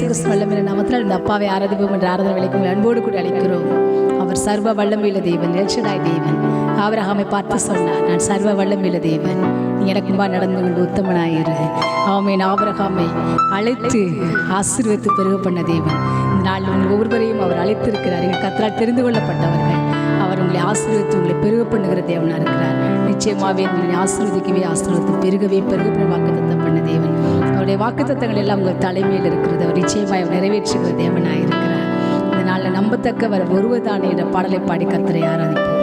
இயேசு நாமத்தில் இந்த அப்பாவை ஆராதிப்போம் என்ற ஆராதனை விளைக்கும் அன்போடு கூட அழைக்கிறோம். அவர் சர்வ வல்லமையுள்ள தேவன் எல்ஷடாய் தேவன். ஆவரகாமை பார்த்து சொன்னார் நான் சர்வ வல்லமையுள்ள தேவன். நீ எனக்கு முன்பா நடந்து கொண்டு உத்தமனாயிரு. ஆமேன். ஆபிரகாமை அழைத்து ஆசீர்வத்து பெருக பண்ண தேவன். இந்த நாள் உங்கள் ஒவ்வொருவரையும் அவர் அழைத்திருக்கிறார். எங்கள் கத்தரால் தெரிந்து கொள்ளப்பட்டவர்கள். அவர் உங்களை ஆசீர்வத்து உங்களை பெருக பண்ணுகிற தேவனாக இருக்கிறார் நிச்சயமாகவே உங்களை ஆசீர்வதிக்கவே ஆசீர்வத்து பெருகவே பெருக வாக்கு பண்ண தேவன். அவருடைய வாக்குத்தத்தங்கள் எல்லாம் உங்கள் தலைமையில் இருக்கிறது. அவர் நிச்சயமாக நிறைவேற்றுகிற தேவனாக இருக்கிறார் இதனால் நாளில் நம்பத்தக்கவர் ஒருவதானே என்ற பாடலை பாடி கத்திரை ஆராதிப்போம்.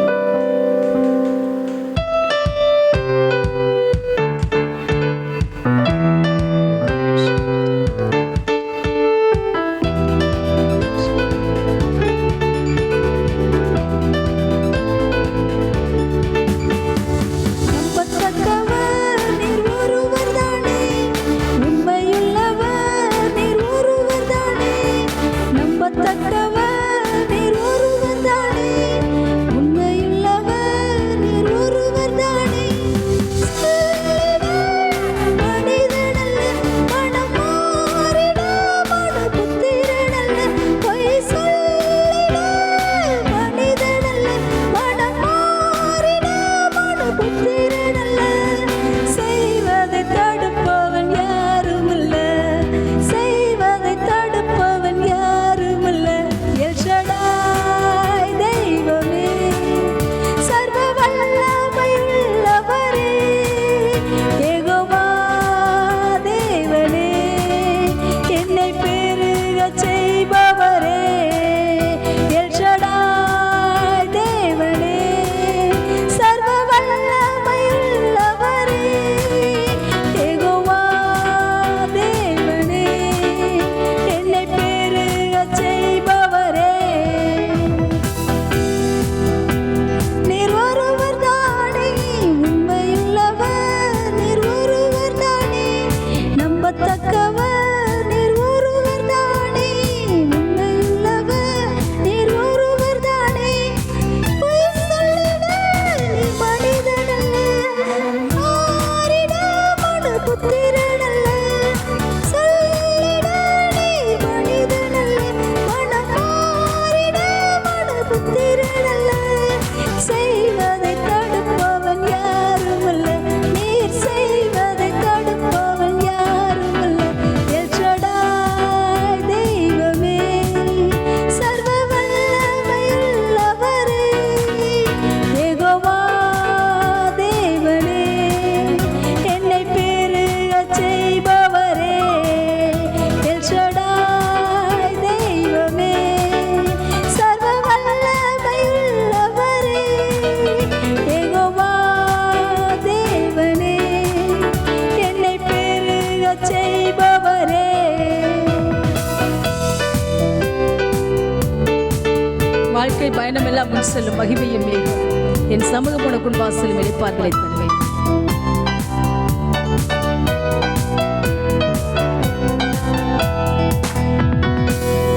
பயணமெல்லாம் செல்லும் மகிமையும் மேகம் என் சமூகம் உனக்குள் வாசலும் வெளிப்பார்களை தருவேன்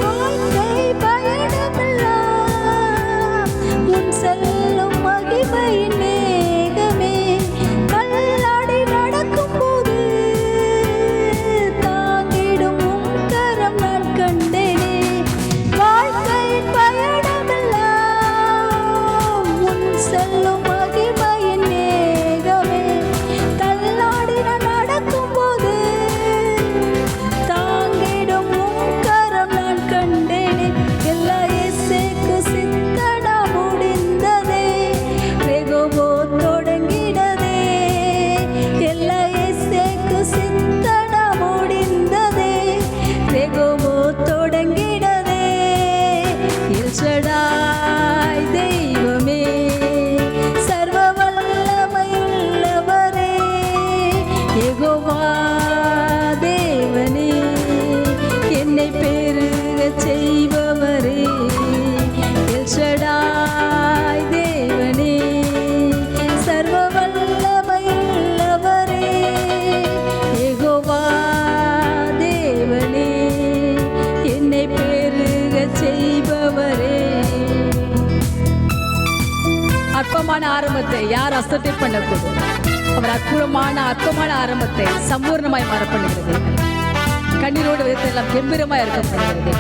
வாழ்க்கை பயணமெல்லாம் அற்புதமான ஆரம்பத்தை யார் அசட்டை பண்ணக்கூடும் அவர் அற்புதமான அற்பமான ஆரம்பத்தை சம்பூர்ணமாய் மாற கண்ணீரோடு விதத்தை எல்லாம் கம்பீரமாய் இருக்கப்படுகிறது.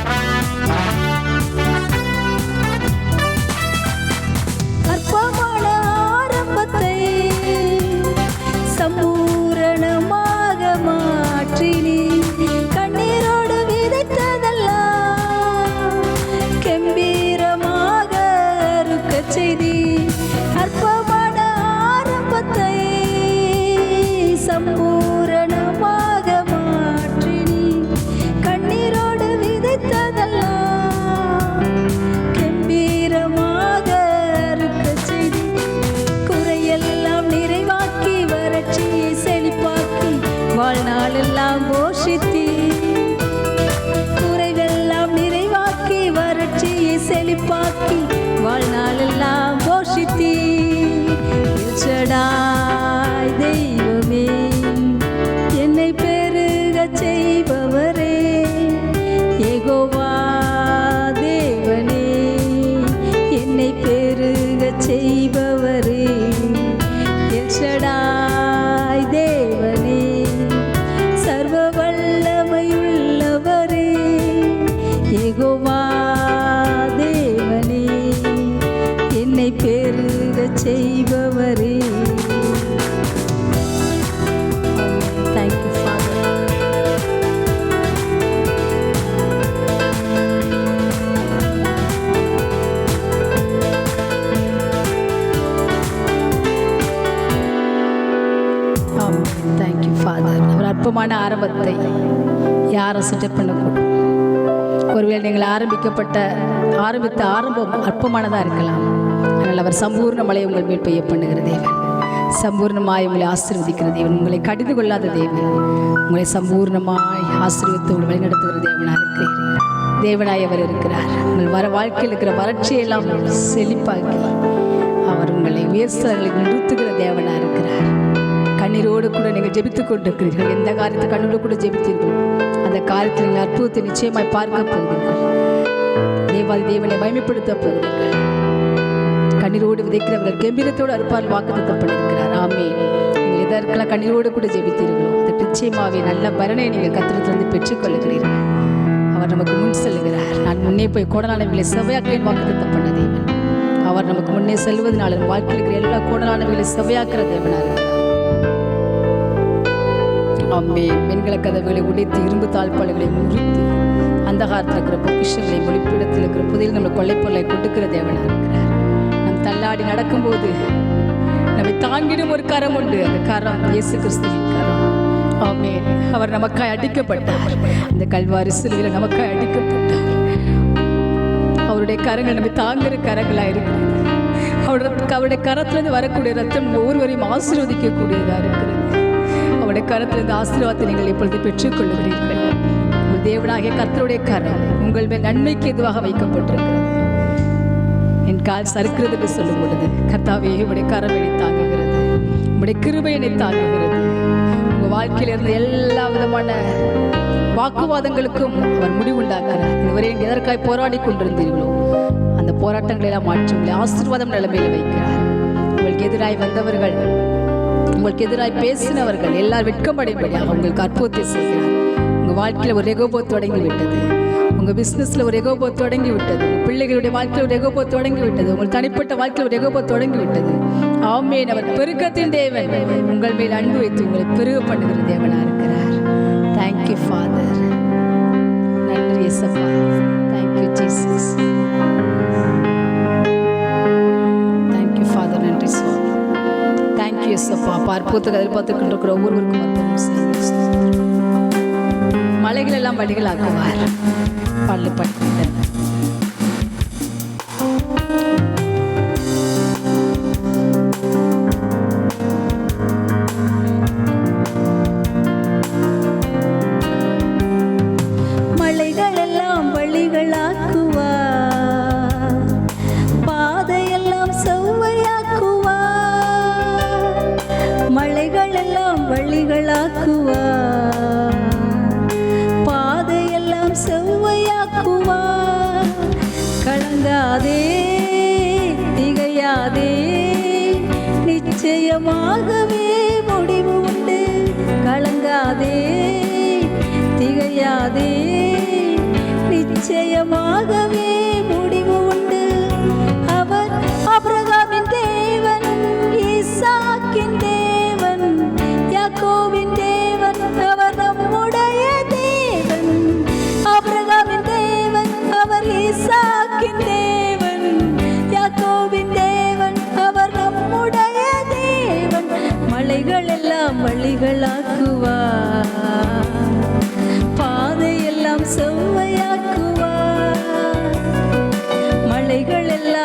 ஃபாதர் ஆரம்பத்தை யாரும் சுட்டப் பண்ணக்கூடும் ஒருவேளை நீங்கள் ஆரம்பிக்கப்பட்ட ஆரம்பித்த ஆரம்பம் அற்பமானதாக இருக்கலாம். ஆனால் அவர் சம்பூர்ண மலை உங்கள் மேல் பெய்ய பண்ணுகிற தேவன். சம்பூர்ணமாய் உங்களை ஆசீர்வதிக்கிற தேவன். உங்களை கடிந்து கொள்ளாத தேவன். உங்களை சம்பூர்ணமாய் ஆசீர்வித்து உங்களை வழிநடத்துகிற தேவனாக இருக்கிறீர். தேவனாய் அவர் இருக்கிறார். உங்கள் வர வாழ்க்கையில் இருக்கிற வறட்சியெல்லாம் செழிப்பாக்கி அவர் உங்களை உயர்ஸ்தலங்களை நிறுத்துகிற தேவனாக இருக்கிறார். கண்ணீரோடு கூட நீங்கள் ஜெபித்துக் கொண்டிருக்கிறீர்கள். எந்த காரியத்தை கண்ணோடு கூட ஜெபித்தீர்கள் அந்த காரியத்தில் நீங்கள் அற்புதத்தை நிச்சயமாய் பார்க்க போகிறீர்கள். தேவாதி தேவனை மகிமைப்படுத்த போகிறீர்கள். கண்ணீரோடு விதைக்கிறவர்கள் கம்பீரத்தோடு அறுப்பால் வாக்கு பண்ணியிருக்கிறார் ஆமே நீங்கள் எதற்கெல்லாம் கண்ணீரோடு கூட ஜெபித்தீர்களோ அந்த நிச்சயமாவே நல்ல பலனை நீங்கள் கத்திரத்திலிருந்து பெற்றுக்கொள்ளுகிறீர்கள். அவர் நமக்கு முன் செல்லுகிறார். நான் முன்னே போய் கோடலானவைகளை செவ்வையாக்களின் வாக்குத்தத்தம் பண்ண தேவன். அவர் நமக்கு முன்னே செல்வதனால வாழ்க்கையில் இருக்கிற எல்லா கோடலானவர்களை செவ்வையாக்குற தேவனாக இருக்கிறார். அம்மே வெண்கல கதவுகளை உடைத்து இரும்பு தாழ்பாடுகளை முறித்து அந்தகாரத்தில் இருக்கிற பொக்கிஷங்களை மொழிப்பிடத்தில் இருக்கிற புதையில் நம்ம கொள்ளைப்பொருளை கொடுக்கிற தேவனாக இருக்கிறார். நம் தள்ளாடி நடக்கும்போது நம்மை தாங்கிடும் ஒரு கரம் உண்டு. அந்த கரம் இயேசு கிறிஸ்துவின் கரம். ஆமே அவர் நமக்காய் அடிக்கப்பட்டார். அந்த கல்வாரி சிலுவையில் நமக்காய் அடிக்கப்பட்டார். அவருடைய கரங்கள் நம்மை தாங்குகிற கரங்களாக இருக்கிறது. அவருடைய அவருடைய கரத்துலேருந்து வரக்கூடிய ரத்தம் ஒவ்வொருவரையும் ஆசீர்வதிக்கக்கூடியதாக இருக்கிறது. அவருடைய கரத்திலிருந்து ஆசீர்வாதத்தை நீங்கள் இப்பொழுது பெற்றுக்கொள்ளுகிறீர்கள். உங்கள் தேவனாகிய கர்த்தருடைய கரம் உங்கள் மேல் நன்மைக்கு எதுவாக வைக்கப்பட்டிருக்கிறது. என் கால் சறுக்கிறது என்று சொல்லும் பொழுது கர்த்தாவே உடைய கரம் என்னை தாங்குகிறது. உடைய கிருபை என்னை தாங்குகிறது. உங்க வாழ்க்கையில இருந்த எல்லா விதமான வாக்குவாதங்களுக்கும் அவர் முடிவுண்டாக்குறார். இதுவரை எதற்காய் போராடி கொண்டிருந்தீர்களோ அந்த போராட்டங்களை எல்லாம் மாற்றி உங்களை ஆசீர்வாதம் நிலைமையில் வைக்கிறார். உங்களுக்கு எதிராய் வந்தவர்கள் உங்களுக்கு எதிராய் பேசினவர்கள் எல்லார் வெட்கமடையும்படியாக உங்களுக்கு அற்புதத்தை செய்கிறார் உங்கள் வாழ்க்கையில் ஒரு எகோபோ தொடங்கி விட்டது உங்கள் பிஸ்னஸில் ஒரு எகோபோ தொடங்கி விட்டது பிள்ளைகளுடைய வாழ்க்கையில் ஒரு எகோபோ தொடங்கி விட்டது உங்கள் தனிப்பட்ட வாழ்க்கையில் ஒரு எகோபோ தொடங்கி விட்டது ஆமேன். அவர் பெருக்கத்தின் தேவன். உங்கள் மேல் அன்பு வைத்து உங்களை பெருக பண்ணுகிற தேவனாக இருக்கிறார். தேங்க்யூ ஃபாதர் நன்றி எசப்பா thank you Jesus thank you எஸ்அப்பா பார்ப்போத்துக்கு எதிர்பார்த்துக்கிட்டு இருக்கிற ஒவ்வொருவருக்கும் அற்புதம் மலைகள் எல்லாம் வழிகளாக்குவார் பல்லு பட்டு மலைகள் நிச்சயமாகவே முடிவு உண்டு. கலங்காதே திகையாதே. நிச்சயமாகவே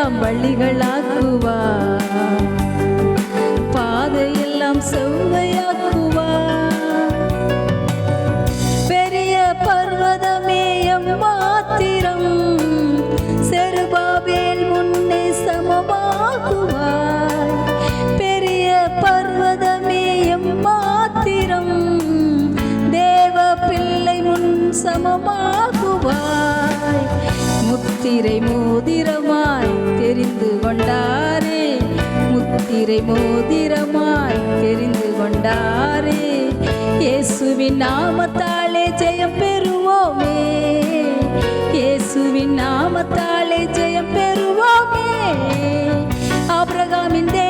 மலைகள் எல்லாம் வழிகளாக்குவார் பாதையெல்லாம் செவ்வையாக்குவா பெரிய பர்வதமே மாத்திரம் செருபாபேல் முன்னே சமமாகுவாய் பெரிய பர்வதமே மாத்திரம் தேவ பிள்ளை முன் சமமாகுவாய் முத்திரை மூ முத்திரை மோதிரமாய் தெரிந்து கொண்டாரே. இயேசுவின் நாமத்தாலே ஜெயம் பெறுவோமே. இயேசுவின் நாமத்தாலே ஜெயம் பெறுவோமே. அப்ரகாமின் தே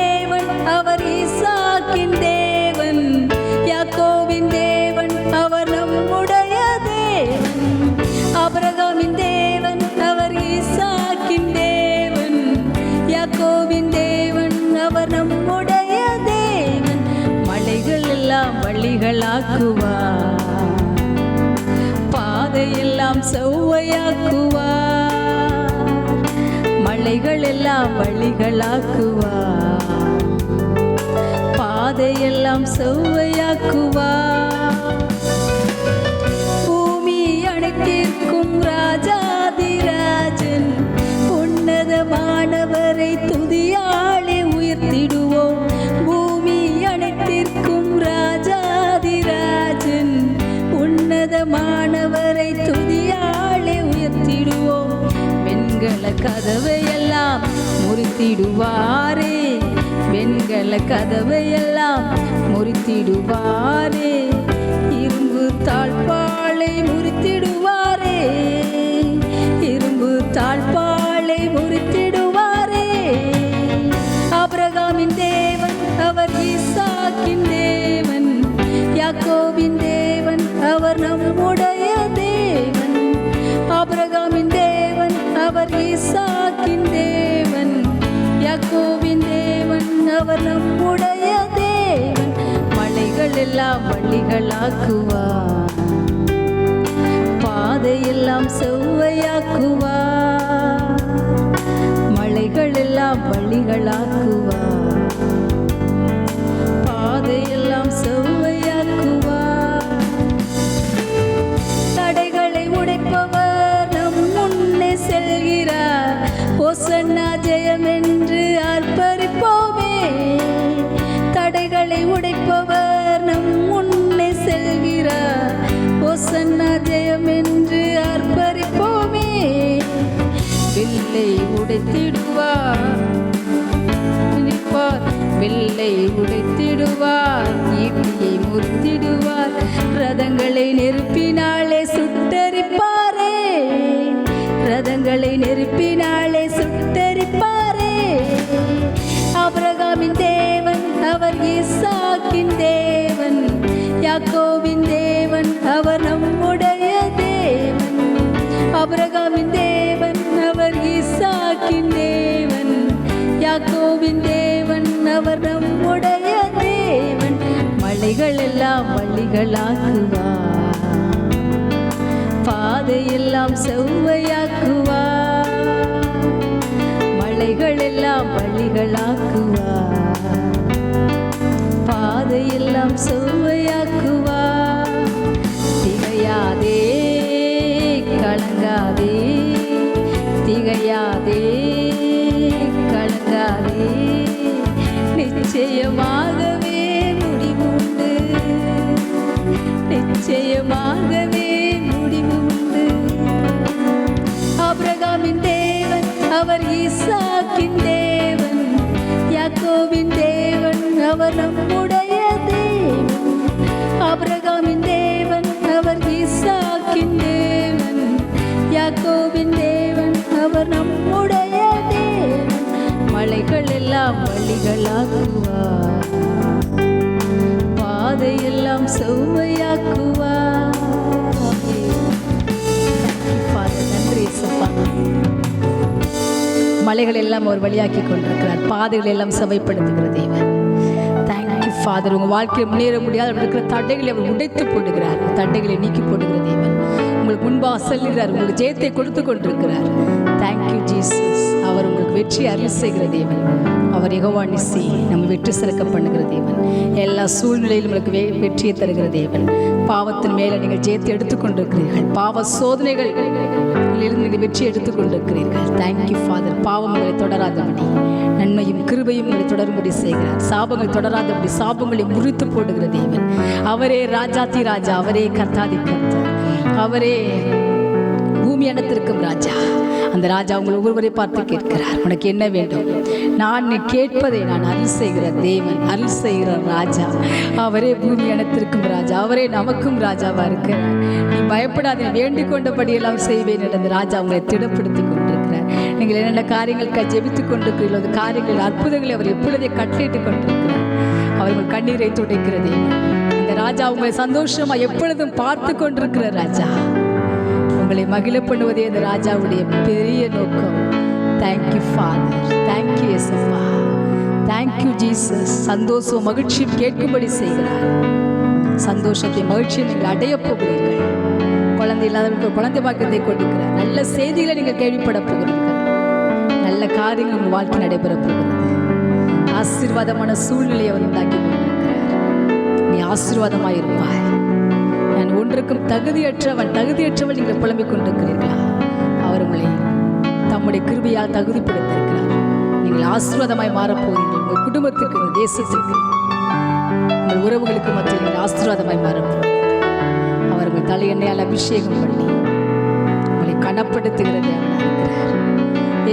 வழிகளாக்குவார் பாதையெல்லாம் செவ்வையாக்குவா மலைகள் எல்லாம் வழிகளாக்குவா பாதையெல்லாம் செவ்வையாக்குவா வெண்கல கதவையெல்லாம் முறித்திடுவாரே. வெண்கல கதவையெல்லாம் முறித்திடுவாரே. இரும்பு தாழ்பாலை முறித்திடுவாரே. யாக்கோவின் தேவன் அவர் நம்முடைய தேவன். மலைகள் எல்லாம் வழிகளாக்குவார் பாதையெல்லாம் செவ்வையாக்குவார். மலைகள் எல்லாம் வழிகளாக்குவார் ரதங்களை நெருப்பினாலே சுட்டரிப்பாரே. ரதங்களை நெருப்பினாலே சுட்டரிப்பாரே. ஆபிரகாமின் தேவன் அவர் ஈசாக்கின் தேவன். யாக்கோவின் தேவன் அவர் நம்முடைய தேவன். ஆபிரகாமின் தேவன் அவர் ஈசாக்கின் தேவன். யாக்கோவின் தேவன் அவர் நம்முடைய வழிகள் எல்லாம் வழிகளாக்குவார் பாதையெல்லாம் செவ்வையாக்குவார். மலைகள் எல்லாம் வழிகளாக்குவார் அவர் நம்முடைய தேவன் ஆபிரகாமின் தேவன் அவர் ஈசாக்கின் தேவன். யாக்கோவின் தேவன் அவர் நம்முடைய தேவன் மலைகள் எல்லாம் வழிகளாக்குவார். பாதையெல்லாம் செவ்வையாக்குவார். நன்றி சப்பா மலைகள் எல்லாம் அவர் வழியாக்கி கொண்டிருக்கிறார். பாதைகள் எல்லாம் செவைப்படுத்துகிற தேவன். ஃபாதர் உங்கள் வாழ்க்கையில் முன்னேற முடியாத இருக்கிற தடைகளை அவர் உடைத்து போடுகிறார். தடைகளை நீக்கி போடுகிற தேவன். உங்களுக்கு முன்பாக செல்கிறார். உங்களுக்கு ஜெயத்தை கொடுத்து கொண்டிருக்கிறார். தேங்க்யூ ஜீசஸ் அவர் உங்களுக்கு வெற்றி அருள் செய்கிற தேவன். அவர் யெகோவானிசி நம்ம வெற்றி சிறக்க பண்ணுகிற தேவன். எல்லா சூழ்நிலையிலும் உங்களுக்கு வே வெற்றியை தருகிற தேவன். பாவத்தின் மேலே நீங்கள் ஜெயத்தை எடுத்துக்கொண்டிருக்கிறீர்கள் பாவ சோதனைகள் இருந்து நீங்கள் வெற்றி எடுத்துக் கொண்டிருக்கிறீர்கள் தேங்க்யூ ஃபாதர் பாவம் தொடராதபடி நன்மையும் கிருபையும் உங்களை தொடரும்படி செய்கிறார். சாபங்கள் தொடராதபடி சாபங்களை முறித்து போடுகிற தேவன். அவரே ராஜாதி ராஜா அவரே கர்த்தாதி அவரே பூமி அனத்திற்கும் ராஜா. அந்த ராஜா உங்கள் ஒவ்வொருவரை பார்த்து கேட்கிறார். உனக்கு என்ன வேண்டும்? நான் கேட்பதை நான் அருள் செய்கிற தேவன் அருள் செய்கிற ராஜா. அவரே பூமி அனத்திற்கும் ராஜா அவரே நமக்கும் ராஜாவா இருக்கிறார் நீ பயப்படாதே வேண்டிக் கொண்டபடியெல்லாம் செய்வேன் என்று அந்த ராஜா உங்களை திடப்படுத்தி கொண்டிருக்கிறார். நீங்கள் என்னென்ன காரியங்களுக்கு ஜெபித்துக் கொண்டிருக்கிறீர்களோ அந்த காரியங்கள் அற்புதங்களை அவர் எப்பொழுதே கட்டளையிட்டுக் கொண்டிருக்கிறார். அவர்கள் கண்ணீரை துடைக்கிறதே அந்த ராஜா உங்களை சந்தோஷமா எப்பொழுதும் பார்த்து கொண்டிருக்கிற ராஜா. உங்களை மகிழ பண்ணுவதே அந்த ராஜாவுடைய பெரிய நோக்கம். Thank you father thank you thank thank you Jesus சந்தோஷம் மகிழ்ச்சியும் கேட்கும்படி செய்கிறார். சந்தோஷத்தை மகிழ்ச்சியை நீங்கள் அடைய போகிறீர்கள். குழந்தை இல்லாதவர்கள் குழந்தை பாக்கியத்தை கொடுக்கிறார். நல்ல செய்திகளை நீங்கள் கேள்விப்பட போகிறீர்கள். நல்ல காரியங்கள் உங்கள் வாழ்க்கை நடைபெற போகிறது. ஆசீர்வாதமான சூழ்நிலையை அவர் உண்டாக்கி கொண்டிருக்கிறார். நீ ஆசீர்வாதமாக இருப்பாய். நான் ஒன்றுக்கும் தகுதியற்றவன் தகுதியற்றவள் நீங்கள் புலம்பிக் கொண்டிருக்கிறீர்களா? அவர் உங்களை தம்முடைய கிருபையால் தகுதிப்படுத்தியிருக்கிறார் நீங்கள் ஆசீர்வாதமாய் மாறப்போகிறீர்கள். உங்கள் குடும்பத்துக்கு உங்கள் தேசத்துக்கு உங்கள் உறவுகளுக்கு மத்தியில் நீங்கள் ஆசீர்வாதமாய் மாறப்போகிறீர்கள். அவர் உங்கள் தலையெண்ணையால் அபிஷேகம் பண்ணி உங்களை கனப்படுத்துகிறது இருக்கிறார்.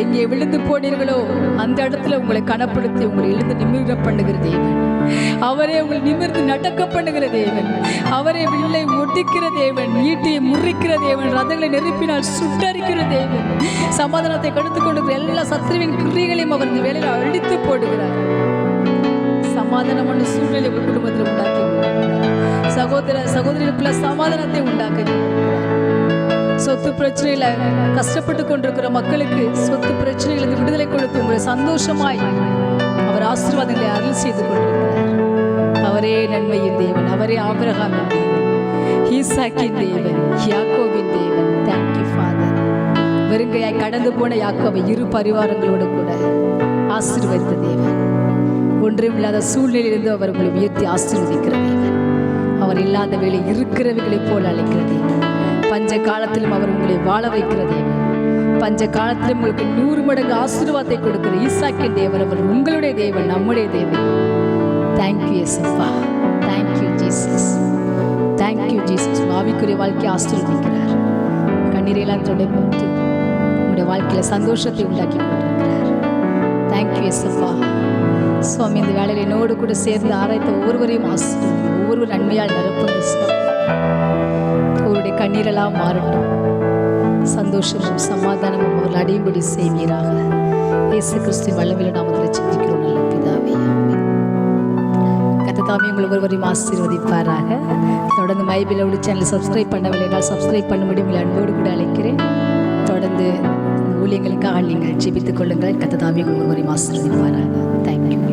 எங்கே விழுந்து போனீர்களோ அந்த இடத்துல உங்களை கனப்படுத்தி உங்களை எழுந்து நிமிர பண்ணுகிறதே அவரே உங்களை நிமிர்ந்து நடக்க பண்ணுகிற தேவன். அவரே வில்லை ஒட்டிக்கிற தேவன் ஈட்டியை முறிக்கிற தேவன் ரதங்களை நெருப்பினால் சுட்டரிக்கிற தேவன். சமாதானத்தை கடுத்து கொண்டு எல்லா சத்துருவின் கிரியைகளையும் அவர் இந்த வேலையில் அழித்து போடுகிறார். சமாதானமான சூழ்நிலை உங்கள் குடும்பத்தில் உண்டாக்கி சகோதர சகோதரிகளுக்குள்ள சமாதானத்தை உண்டாக்கி சொத்து பிரச்சனையில கஷ்டப்பட்டு கொண்டிருக்கிற மக்களுக்கு சொத்து பிரச்சனைகளுக்கு விடுதலை கொடுத்து உங்களை சந்தோஷமாய் ஆசீர்வாதங்களை அருள் செய்து கொண்டிருக்கிறார். அவரே நன்மையின் தேவன் அவரே ஆபிரகாமின் தேவன் ஈசாக்கின் தேவன் யாக்கோவின் தேவன். தேங்க்யூ ஃபாதர் வெறுங்கையாய் கடந்து போன யாக்கோவை இரு பரிவாரங்களோடு கூட ஆசீர்வதித்த தேவன். ஒன்றுமில்லாத சூழ்நிலையிலிருந்து அவர் உங்களை உயர்த்தி ஆசீர்வதிக்கிற தேவன். அவர் இல்லாத வேலை இருக்கிறவர்களைப் போல அழைக்கிற தேவன். பஞ்ச காலத்திலும் அவர் உங்களை வாழ வைக்கிற தேவன். பஞ்ச காலத்தில் உங்களுக்கு நூறு மடங்கு ஆசீர்வாதத்தை கொடுக்கிற ஈசாக்கின் தேவன் அவர் உங்களுடைய தேவன் நம்முடைய தேவன். Thank you எஸ்அப்பா thank you Jesus thank you Jesus ஆவிக்குரிய வாழ்க்கையை ஆசீர்வதிக்கிறார். கண்ணீரையெல்லாம் தொடர்ந்து உங்களுடைய வாழ்க்கையில் சந்தோஷத்தை உண்டாக்கி கொண்டிருக்கிறார். தேங்க்யூ எஸ்அப்பா சுவாமி இந்த வேலையில் என்னோடு கூட சேர்ந்து ஆராய்த்த ஒவ்வொருவரையும் ஆசிரியர் ஒவ்வொரு நன்மையால் நிரப்புங்க சுவாமி அவருடைய கண்ணீரெல்லாம் மாறட்டும். சந்தோஷமும் சமாதானமும் அவர்கள் அடையும்படி செய்வீராக. இயேசு கிறிஸ்து வல்லமையில நாமத்தில் சிந்திக்கிறோம் நல்ல பிதாவே ஆமென். உங்கள் ஒருவரையும் ஆசீர்வதிப்பாராக. தொடர்ந்து மைபிளோடு சேனல் சப்ஸ்கிரைப் பண்ணவில்லை என்றால் சப்ஸ்கிரைப் பண்ணும்படி உங்களை அன்போடு கூட அழைக்கிறேன். தொடர்ந்து ஊழியங்களுக்காக நீங்கள் ஜெபித்துக் கொள்ளுங்கள். கத்ததாமி உங்கள் ஒருவரையும் ஆசீர்வதிப்பாராக. தேங்க்யூ